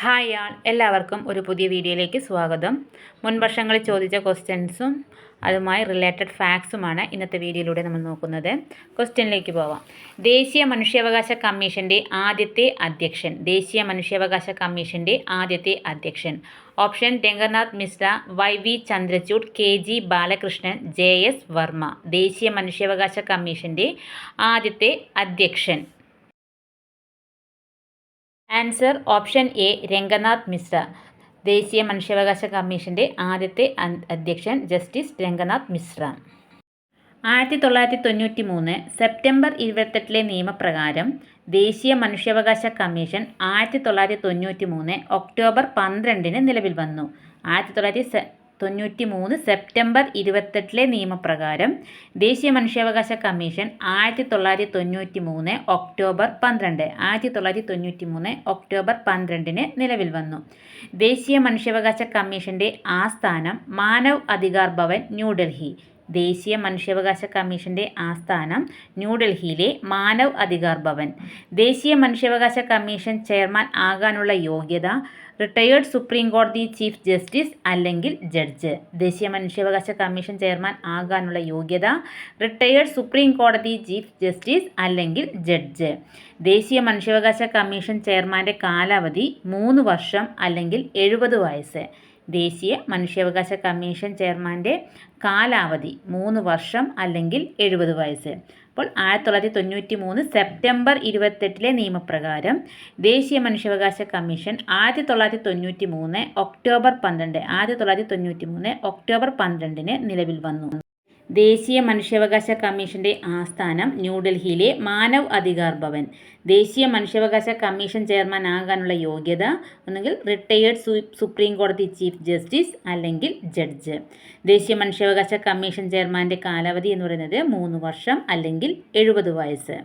Hi ആൾ എല്ലാവർക്കും ഒരു പുതിയ വീഡിയോയിലേക്ക് സ്വാഗതം. മുൻവർഷങ്ങൾ ചോദിച്ച ക്വസ്റ്റ്യൻസും അതുമായി റിലേറ്റഡ് ഫാക്ട്സുമാണ് ഇന്നത്തെ വീഡിയോയിലൂടെ നമ്മൾ നോക്കുന്നത്. ക്വസ്റ്റ്യനിലേക്ക് പോവാം. ദേശീയ മനുഷ്യാവകാശ കമ്മീഷന്റെ ആദ്യത്തെ അധ്യക്ഷൻ. ദേശീയ മനുഷ്യാവകാശ കമ്മീഷന്റെ ആദ്യത്തെ അധ്യക്ഷൻ. Option Ranganath Mishra Y V Chandrachud K G Balakrishnan J S Verma. ദേശീയ മനുഷ്യാവകാശ കമ്മീഷന്റെ ആദ്യത്തെ അധ്യക്ഷൻ. Answer option A Ranganath Mishra. ദേശീയ മനുഷ്യാവകാശ കമ്മീഷന്റെ ആദ്യത്തെ അധ്യക്ഷൻ ജസ്റ്റിസ് രംഗനാഥ് മിശ്ര. ആയിരത്തി തൊള്ളായിരത്തി തൊണ്ണൂറ്റി മൂന്ന് സെപ്റ്റംബർ ഇരുപത്തെട്ടിലെ നിയമപ്രകാരം ദേശീയ മനുഷ്യാവകാശ കമ്മീഷൻ ആയിരത്തി തൊള്ളായിരത്തി തൊണ്ണൂറ്റി മൂന്ന് ഒക്ടോബർ പന്ത്രണ്ടിന് നിലവിൽ വന്നു. ആയിരത്തി തൊള്ളായിരത്തി തൊണ്ണൂറ്റി മൂന്ന് സെപ്റ്റംബർ ഇരുപത്തെട്ടിലെ നിയമപ്രകാരം ദേശീയ മനുഷ്യാവകാശ കമ്മീഷൻ ആയിരത്തി തൊള്ളായിരത്തി തൊണ്ണൂറ്റി മൂന്ന് ഒക്ടോബർ പന്ത്രണ്ട് ആയിരത്തി തൊള്ളായിരത്തി തൊണ്ണൂറ്റി മൂന്ന് ഒക്ടോബർ പന്ത്രണ്ടിന് നിലവിൽ വന്നു. ദേശീയ മനുഷ്യാവകാശ കമ്മീഷന്റെ ആസ്ഥാനം മാനവ് അധികാർ ഭവൻ ന്യൂഡൽഹി ദേശീയ മനുഷ്യാവകാശ കമ്മീഷന്റെ ആസ്ഥാനം ന്യൂഡൽഹിയിലെ മാനവ് അധികാർ ഭവൻ. ദേശീയ മനുഷ്യാവകാശ കമ്മീഷൻ ചെയർമാൻ ആകാനുള്ള യോഗ്യത റിട്ടയേർഡ് സുപ്രീം കോടതി ചീഫ് ജസ്റ്റിസ് അല്ലെങ്കിൽ ജഡ്ജ്. ദേശീയ മനുഷ്യാവകാശ കമ്മീഷൻ ചെയർമാൻ ആകാനുള്ള യോഗ്യത റിട്ടയേർഡ് സുപ്രീം കോടതി ചീഫ് ജസ്റ്റിസ് അല്ലെങ്കിൽ ജഡ്ജ്. ദേശീയ മനുഷ്യാവകാശ കമ്മീഷൻ ചെയർമാന്റെ കാലാവധി മൂന്ന് വർഷം അല്ലെങ്കിൽ എഴുപത് വയസ്സ്. ദേശീയ മനുഷ്യാവകാശ കമ്മീഷൻ ചെയർമാന്റെ കാലാവധി മൂന്ന് വർഷം അല്ലെങ്കിൽ എഴുപത് വയസ്സ്. അപ്പോൾ ആയിരത്തി തൊള്ളായിരത്തി തൊണ്ണൂറ്റി മൂന്ന് സെപ്റ്റംബർ ഇരുപത്തെട്ടിലെ നിയമപ്രകാരം ദേശീയ മനുഷ്യാവകാശ കമ്മീഷൻ ആയിരത്തി തൊള്ളായിരത്തി തൊണ്ണൂറ്റി മൂന്ന് ഒക്ടോബർ പന്ത്രണ്ട് ആയിരത്തി തൊള്ളായിരത്തി തൊണ്ണൂറ്റി മൂന്ന് ഒക്ടോബർ പന്ത്രണ്ടിന് നിലവിൽ വന്നു. ദേശീയ മനുഷ്യാവകാശ കമ്മീഷന്റെ ആസ്ഥാനം ന്യൂഡൽഹിയിലെ മാനവ് അധികാർ ഭവൻ. ദേശീയ മനുഷ്യാവകാശ കമ്മീഷൻ ചെയർമാൻ ആകാനുള്ള യോഗ്യത ഒന്നുകിൽ റിട്ടയേർഡ് സുപ്രീം കോടതി ചീഫ് ജസ്റ്റിസ് അല്ലെങ്കിൽ ജഡ്ജ് ദേശീയ മനുഷ്യാവകാശ കമ്മീഷൻ ചെയർമാന്റെ കാലാവധി എന്ന് പറയുന്നത് മൂന്ന് വർഷം അല്ലെങ്കിൽ എഴുപത് വയസ്സ്.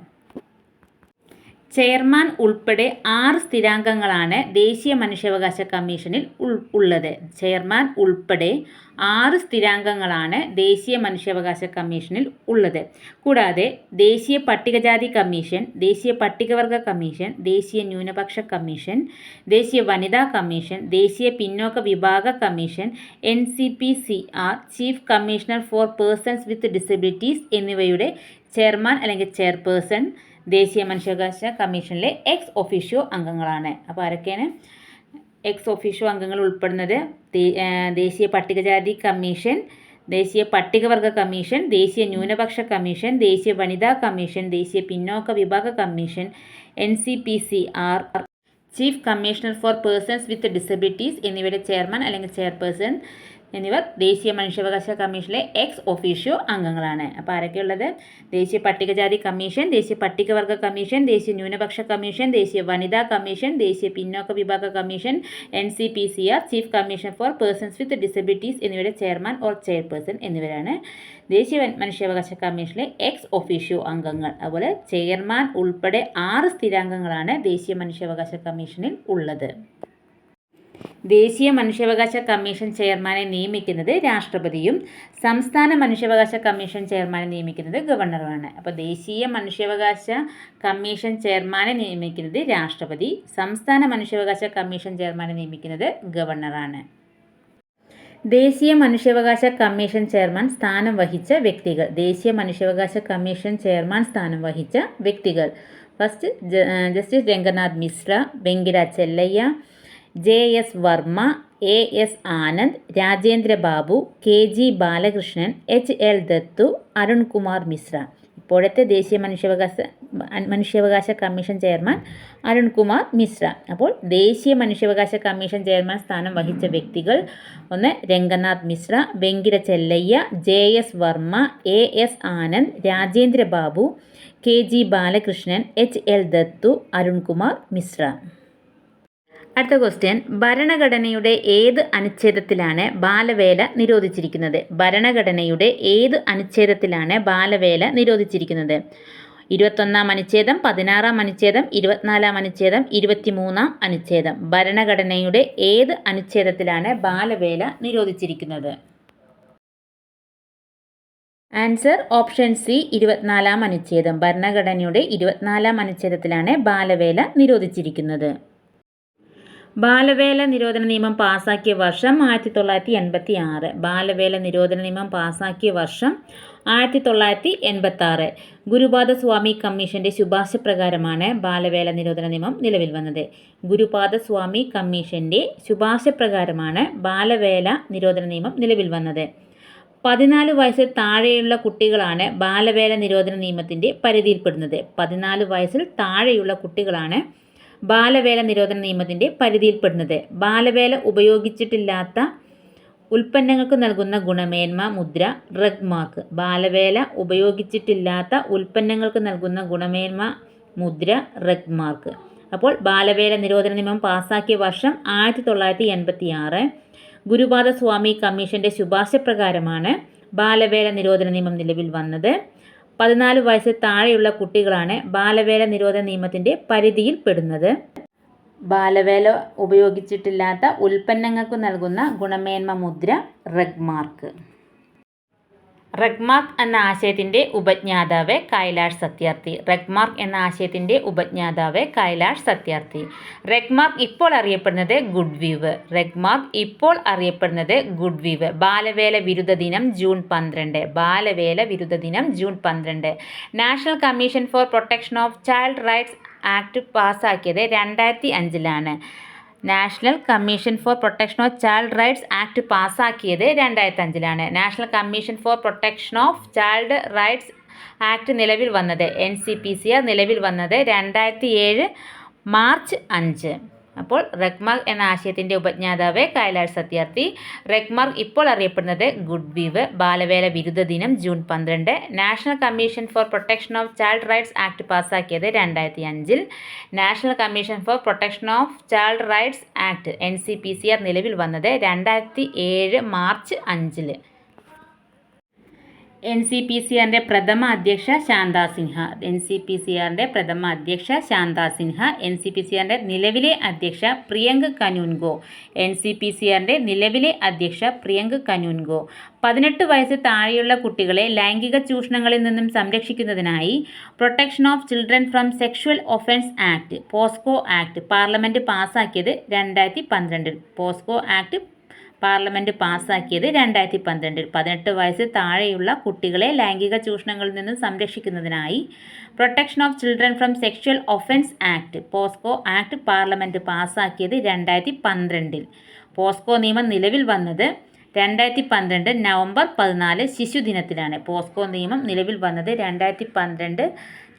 ചെയർമാൻ ഉൾപ്പെടെ ആറ് സ്ഥിരാംഗങ്ങളാണ് ദേശീയ മനുഷ്യാവകാശ കമ്മീഷനിൽ ഉള്ളത്. ചെയർമാൻ ഉൾപ്പെടെ ആറ് സ്ഥിരാംഗങ്ങളാണ് ദേശീയ മനുഷ്യാവകാശ കമ്മീഷനിൽ ഉള്ളത്. കൂടാതെ ദേശീയ പട്ടികജാതി കമ്മീഷൻ ദേശീയ പട്ടികവർഗ കമ്മീഷൻ ദേശീയ ന്യൂനപക്ഷ കമ്മീഷൻ ദേശീയ വനിതാ കമ്മീഷൻ ദേശീയ പിന്നോക്ക വിഭാഗ commission N C P C R chief commissioner for persons with disabilities എന്നിവയുടെ ചെയർമാൻ അല്ലെങ്കിൽ ചെയർപേഴ്സൺ ദേശീയ മനുഷ്യാവകാശ കമ്മീഷനിലെ എക്സ് ഒഫീഷ്യോ അംഗങ്ങളാണ്. അപ്പോൾ ആരൊക്കെയാണ്? എക്സ് ഒഫീഷ്യോ അംഗങ്ങൾ ഉൾപ്പെടുന്നത്. ദേശീയ പട്ടികജാതി കമ്മീഷൻ ദേശീയ പട്ടികവർഗ കമ്മീഷൻ ദേശീയ ന്യൂനപക്ഷ കമ്മീഷൻ ദേശീയ വനിതാ കമ്മീഷൻ ദേശീയ പിന്നോക്ക വിഭാഗ commission N C P C R chief commissioner for persons with disabilities എന്നിവയുടെ ചെയർമാൻ അല്ലെങ്കിൽ ചെയർപേഴ്സൺ എന്നിവർ ദേശീയ മനുഷ്യാവകാശ കമ്മീഷനിലെ എക്സ് ഒഫീഷ്യോ അംഗങ്ങളാണ്. അപ്പോൾ ആരൊക്കെയുള്ളത്? ദേശീയ പട്ടികജാതി കമ്മീഷൻ ദേശീയ പട്ടികവർഗ കമ്മീഷൻ ദേശീയ ന്യൂനപക്ഷ കമ്മീഷൻ ദേശീയ വനിതാ കമ്മീഷൻ ദേശീയ പിന്നോക്ക വിഭാഗ commission N C P C R chief commission for persons with disabilities എന്നിവയുടെ ചെയർമാൻ ഓർ ചെയർപേഴ്സൺ എന്നിവരാണ്. ദേശീയ മനുഷ്യാവകാശ കമ്മീഷനിലെ എക്സ് ഒഫീഷ്യോ അംഗങ്ങൾ. അതുപോലെ ചെയർമാൻ ഉൾപ്പെടെ ആറ് സ്ഥിരാംഗങ്ങളാണ് ദേശീയ മനുഷ്യാവകാശ കമ്മീഷനിൽ ഉള്ളത്. ദേശീയ മനുഷ്യാവകാശ കമ്മീഷൻ ചെയർമാനെ നിയമിക്കുന്നത് രാഷ്ട്രപതിയും സംസ്ഥാന മനുഷ്യാവകാശ കമ്മീഷൻ ചെയർമാനെ നിയമിക്കുന്നത് ഗവർണറുമാണ്. അപ്പോൾ ദേശീയ മനുഷ്യാവകാശ കമ്മീഷൻ ചെയർമാനെ നിയമിക്കുന്നത് രാഷ്ട്രപതി സംസ്ഥാന മനുഷ്യാവകാശ കമ്മീഷൻ ചെയർമാനെ നിയമിക്കുന്നത് ഗവർണറാണ്. ദേശീയ മനുഷ്യാവകാശ കമ്മീഷൻ ചെയർമാൻ സ്ഥാനം വഹിച്ച വ്യക്തികൾ. ദേശീയ മനുഷ്യാവകാശ കമ്മീഷൻ ചെയർമാൻ സ്ഥാനം വഹിച്ച വ്യക്തികൾ. First justice Ranganath Mishra Venkata Chelliah J S Verma A S Anand Rajendra Babu K G Balakrishnan H L Dattu Arunkumar Mishra. ഇപ്പോഴത്തെ ദേശീയ മനുഷ്യാവകാശ മനുഷ്യാവകാശ കമ്മീഷൻ ചെയർമാൻ അരുൺകുമാർ മിശ്ര. അപ്പോൾ ദേശീയ മനുഷ്യാവകാശ കമ്മീഷൻ ചെയർമാൻ സ്ഥാനം വഹിച്ച വ്യക്തികൾ ഒന്ന് Ranganath Mishra Venkata Chelliah J S Verma A S Anand Rajendra Babu K G Balakrishnan H L Dattu Arunkumar Mishra. അടുത്ത ക്വസ്റ്റ്യൻ ഭരണഘടനയുടെ ഏത് അനുച്ഛേദത്തിലാണ് ബാലവേല നിരോധിച്ചിരിക്കുന്നത്? ഭരണഘടനയുടെ ഏത് അനുച്ഛേദത്തിലാണ് ബാലവേല നിരോധിച്ചിരിക്കുന്നത്? ഇരുപത്തൊന്നാം അനുച്ഛേദം പതിനാറാം അനുച്ഛേദം ഇരുപത്തിനാലാം അനുച്ഛേദം ഇരുപത്തിമൂന്നാം അനുച്ഛേദം. ഭരണഘടനയുടെ ഏത് അനുച്ഛേദത്തിലാണ് ബാലവേല നിരോധിച്ചിരിക്കുന്നത്? ആൻസർ ഓപ്ഷൻ സി ഇരുപത്തിനാലാം അനുച്ഛേദം. ഭരണഘടനയുടെ ഇരുപത്തിനാലാം അനുച്ഛേദത്തിലാണ് ബാലവേല നിരോധിച്ചിരിക്കുന്നത്. ബാലവേല നിരോധന നിയമം പാസാക്കിയ വർഷം ആയിരത്തി തൊള്ളായിരത്തി എൺപത്തി ആറ് ബാലവേല നിരോധന നിയമം പാസാക്കിയ വർഷം ആയിരത്തി തൊള്ളായിരത്തി എൺപത്തി ആറ് ഗുരുപാദ സ്വാമി കമ്മീഷന്റെ ശുപാർശ പ്രകാരമാണ് ബാലവേല നിരോധന നിയമം നിലവിൽ വന്നത്. ഗുരുപാദ സ്വാമി കമ്മീഷന്റെ ശുപാർശ പ്രകാരമാണ് ബാലവേല നിരോധന നിയമം നിലവിൽ വന്നത്. പതിനാല് വയസ്സിൽ താഴെയുള്ള കുട്ടികളാണ് ബാലവേല നിരോധന നിയമത്തിന്റെ പരിധിയിൽപ്പെടുന്നത്. പതിനാല് വയസ്സിൽ താഴെയുള്ള കുട്ടികളാണ് ബാലവേല നിരോധന നിയമത്തിന്റെ പരിധിയിൽപ്പെടുന്നത്. ബാലവേല ഉപയോഗിച്ചിട്ടില്ലാത്ത ഉൽപ്പന്നങ്ങൾക്ക് നൽകുന്ന ഗുണമേന്മ മുദ്ര റഗ് മാർക്ക് ബാലവേല ഉപയോഗിച്ചിട്ടില്ലാത്ത ഉൽപ്പന്നങ്ങൾക്ക് നൽകുന്ന ഗുണമേന്മ മുദ്ര റഗ് മാർക്ക് അപ്പോൾ ബാലവേല നിരോധന നിയമം പാസാക്കിയ വർഷം ആയിരത്തി തൊള്ളായിരത്തി എൺപത്തി ആറ് ഗുരുപാദസ്വാമി കമ്മീഷന്റെ ശുപാർശ പ്രകാരമാണ് ബാലവേല നിരോധന നിയമം നിലവിൽ വന്നത്. പതിനാല് വയസ്സിൽ താഴെയുള്ള കുട്ടികളാണ് ബാലവേല നിരോധന നിയമത്തിന്റെ പരിധിയിൽപ്പെടുന്നത് ബാലവേല ഉപയോഗിച്ചിട്ടില്ലാത്ത ഉൽപ്പന്നങ്ങൾക്ക് നൽകുന്ന ഗുണമേന്മ മുദ്ര റഗ് മാർക്ക് റഗ്മാർക്ക് എന്ന ആശയത്തിന്റെ ഉപജ്ഞാതാവ് കൈലാഷ് സത്യാർത്ഥി. റെഗ്മാർക്ക് എന്ന ആശയത്തിന്റെ ഉപജ്ഞാതാവ് കൈലാഷ് സത്യാർത്ഥി. റെഗ്മാർക്ക് ഇപ്പോൾ അറിയപ്പെടുന്നത് ഗുഡ് വീവ് റെഗ്മാർക്ക് ഇപ്പോൾ അറിയപ്പെടുന്നത് ഗുഡ് വീവ് ബാലവേല വിരുദ്ധ ദിനം ജൂൺ പന്ത്രണ്ട്. ബാലവേല വിരുദ്ധ ദിനം ജൂൺ പന്ത്രണ്ട്. National commission for protection of child rights act പാസ്സാക്കിയത് രണ്ടായിരത്തി അഞ്ചിലാണ്. National commission for protection of child rights act പാസ്സാക്കിയത് രണ്ടായിരത്തി അഞ്ചിലാണ് national commission for protection of child rights act നിലവിൽ വന്നത് N C P C R നിലവിൽ വന്നത് രണ്ടായിരത്തി ഏഴ് മാർച്ച് അഞ്ച്. അപ്പോൾ റെഗ്മാർക്ക് എന്ന ആശയത്തിന്റെ ഉപജ്ഞാതാവ് കൈലാഷ് സത്യാർത്ഥി. റെഗ്മാർക്ക് ഇപ്പോൾ അറിയപ്പെടുന്നത് ഗുഡ് വീവ് ബാലവേല ബിരുദ ദിനം ജൂൺ പന്ത്രണ്ട്. National commission for protection of child rights act പാസ്സാക്കിയത് രണ്ടായിരത്തി അഞ്ചിൽ national commission for protection of child rights act N C P C R നിലവിൽ വന്നത് രണ്ടായിരത്തി ഏഴ് മാർച്ച് അഞ്ചിൽ എൻ സി പി സി ആറിന്റെ പ്രഥമ അധ്യക്ഷ Shanta Sinha. N C P C ആറിന്റെ പ്രഥമ അധ്യക്ഷ Shanta Sinha. N C P C ആറിന്റെ നിലവിലെ അധ്യക്ഷ Priyank Kanoongo N C P C ആറിന്റെ നിലവിലെ അധ്യക്ഷ പ്രിയങ്ക് കനൂൻഗോ പതിനെട്ട് വയസ്സ് താഴെയുള്ള കുട്ടികളെ ലൈംഗിക ചൂഷണങ്ങളിൽ നിന്നും സംരക്ഷിക്കുന്നതിനായി protection of children from sexual offence act POCSO act parliament പാസ്സാക്കിയത് രണ്ടായിരത്തി പന്ത്രണ്ടിൽ. പോസ്കോ ആക്ട് പാർലമെന്റ് പാസ്സാക്കിയത് രണ്ടായിരത്തി പന്ത്രണ്ടിൽ പതിനെട്ട് വയസ്സ് താഴെയുള്ള കുട്ടികളെ ലൈംഗിക ചൂഷണങ്ങളിൽ നിന്ന് സംരക്ഷിക്കുന്നതിനായി protection of children from sexual offence act POCSO act parliament പാസ്സാക്കിയത് രണ്ടായിരത്തി പന്ത്രണ്ടിൽ പോസ്കോ നിയമം നിലവിൽ വന്നത് രണ്ടായിരത്തി പന്ത്രണ്ട് നവംബർ പതിനാല് ശിശുദിനത്തിലാണ് പോസ്കോ നിയമം നിലവിൽ വന്നത് രണ്ടായിരത്തി പന്ത്രണ്ട്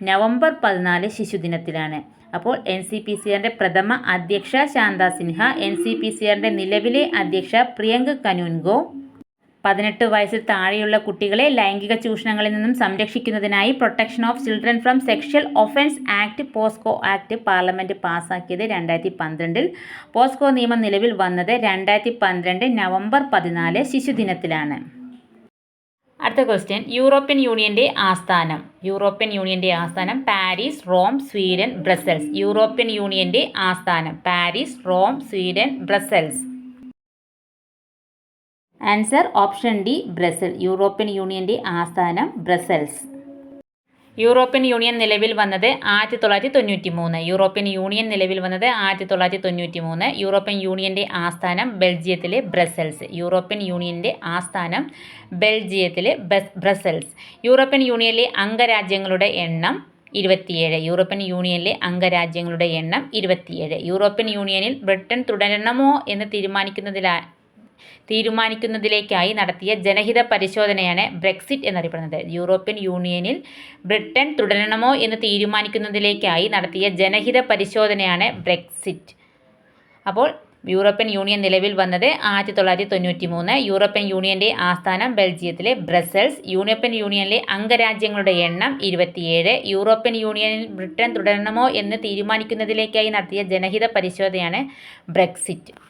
നവംബർ പതിനാല് ശിശുദിനത്തിലാണ് അപ്പോൾ എൻ സി പി സി ആറിന്റെ പ്രഥമ അധ്യക്ഷ Shanta Sinha N C P C ആറിന്റെ നിലവിലെ അധ്യക്ഷ പ്രിയങ്ക് കനുൻഗോ പതിനെട്ട് വയസ്സിൽ താഴെയുള്ള കുട്ടികളെ ലൈംഗിക ചൂഷണങ്ങളിൽ നിന്നും സംരക്ഷിക്കുന്നതിനായി protection of children from sexual offence act POCSO act parliament പാസ്സാക്കിയത് രണ്ടായിരത്തി പന്ത്രണ്ടിൽ പോസ്കോ നിയമം നിലവിൽ വന്നത് രണ്ടായിരത്തി പന്ത്രണ്ട് നവംബർ പതിനാല് ശിശുദിനത്തിലാണ്. അടുത്ത ക്വസ്റ്റ്യൻ യൂറോപ്യൻ യൂണിയന്റെ ആസ്ഥാനം. യൂറോപ്യൻ യൂണിയന്റെ ആസ്ഥാനം Paris Rome Sweden Brussels. European യൂണിയന്റെ ആസ്ഥാനം Paris Rome Sweden Brussels. Answer option D Brussel. European യൂണിയന്റെ ആസ്ഥാനം ബ്രസൽസ്. യൂറോപ്യൻ യൂണിയൻ നിലവിൽ വന്നത് ആയിരത്തി തൊള്ളായിരത്തി തൊണ്ണൂറ്റി മൂന്ന് യൂറോപ്യൻ യൂണിയൻ നിലവിൽ വന്നത് ആയിരത്തി തൊള്ളായിരത്തി തൊണ്ണൂറ്റി മൂന്ന് യൂറോപ്യൻ യൂണിയന്റെ ആസ്ഥാനം ബെൽജിയത്തിലെ ബ്രസൽസ്. യൂറോപ്യൻ യൂണിയന്റെ ആസ്ഥാനം ബെൽജിയത്തിലെ ബ്രസൽസ്. യൂറോപ്യൻ യൂണിയനിലെ അംഗരാജ്യങ്ങളുടെ എണ്ണം ഇരുപത്തിയേഴ്. യൂറോപ്യൻ യൂണിയനിലെ അംഗരാജ്യങ്ങളുടെ എണ്ണം ഇരുപത്തിയേഴ്. യൂറോപ്യൻ യൂണിയനിൽ ബ്രിട്ടൻ തുടരണമോ എന്ന് തീരുമാനിക്കുന്നതിലാ തീരുമാനിക്കുന്നതിലേക്കായി നടത്തിയ ജനഹിത പരിശോധനയാണ് ബ്രെക്സിറ്റ് എന്നറിയപ്പെടുന്നത്. യൂറോപ്യൻ യൂണിയനിൽ ബ്രിട്ടൻ തുടരണമോ എന്ന് തീരുമാനിക്കുന്നതിലേക്കായി നടത്തിയ ജനഹിത പരിശോധനയാണ് ബ്രെക്സിറ്റ്. അപ്പോൾ യൂറോപ്യൻ യൂണിയൻ നിലവിൽ വന്നത് ആയിരത്തി തൊള്ളായിരത്തി തൊണ്ണൂറ്റി മൂന്ന് യൂറോപ്യൻ യൂണിയന്റെ ആസ്ഥാനം ബെൽജിയത്തിലെ ബ്രസൽസ് യൂറോപ്യൻ യൂണിയനിലെ അംഗരാജ്യങ്ങളുടെ എണ്ണം ഇരുപത്തിയേഴ് യൂറോപ്യൻ യൂണിയനിൽ ബ്രിട്ടൻ തുടരണമോ എന്ന് തീരുമാനിക്കുന്നതിലേക്കായി നടത്തിയ ജനഹിത പരിശോധനയാണ് ബ്രെക്സിറ്റ്.